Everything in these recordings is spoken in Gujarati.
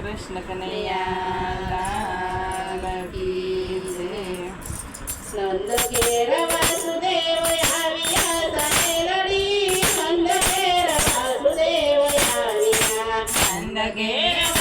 કૃષ્ણ કનૈયા નંદ ઘેર વાસુદેવ આવ્યા તને લડી નંદ ઘેર વાસુદેવ આવ્યા. નંદ ઘેર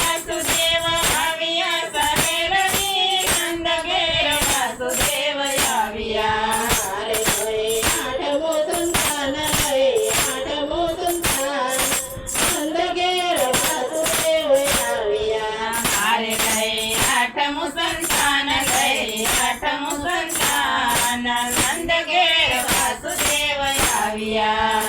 Yeah.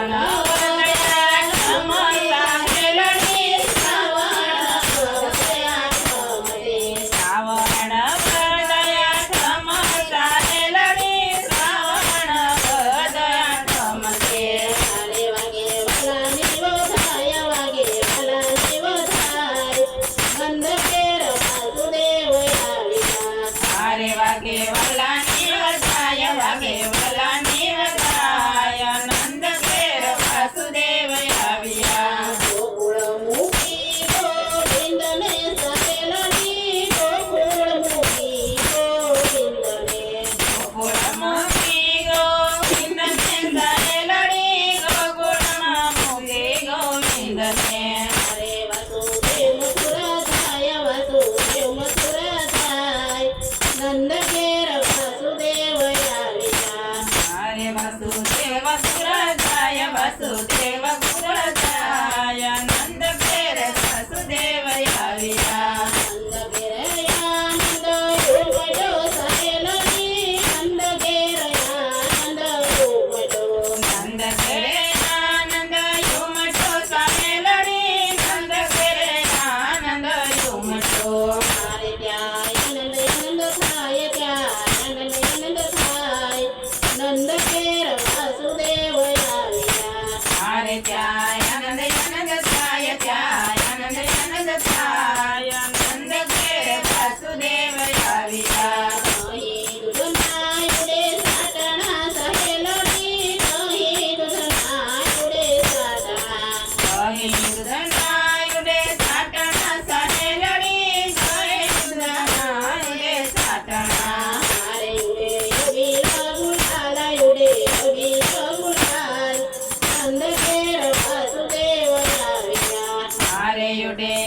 para Okay. આનંદ આનંદ થાય ત્યાં આનંદ આનંદ થાય વસુદેવ આવ્યા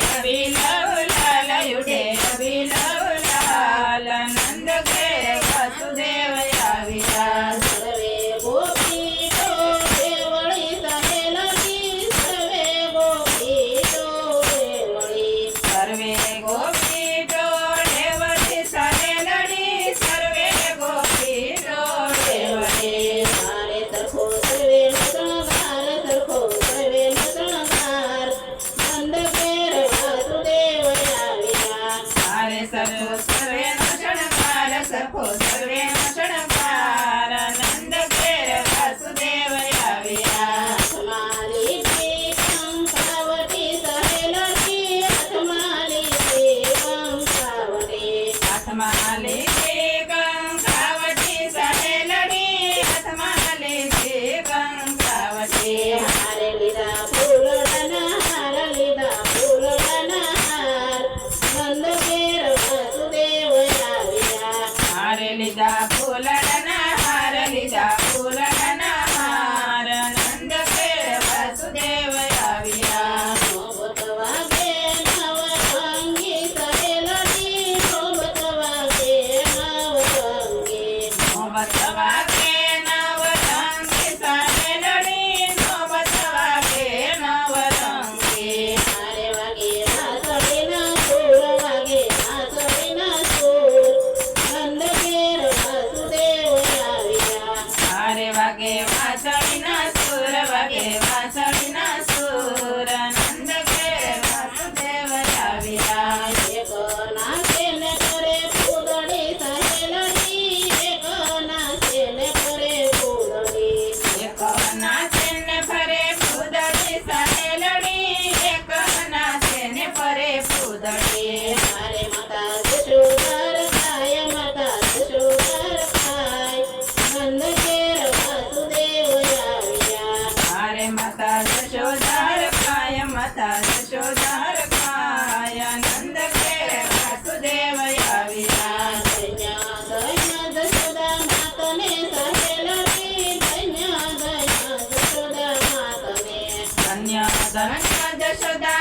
માતા યશોદાર પાયા નંદ કે વાસુદેવ આવ્યા દયા દયા દશોદા માતને સહેલરી દયા દયા દશોદા માતને કન્યા દયા દશોદા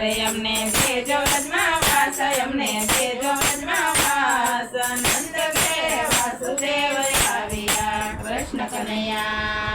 અરે અમને ભેજો રજમાં વાસ અમને ભેજો રજમાં વાસ. નંદ વાસુદેવ આવ્યા કૃષ્ણ કનૈયા.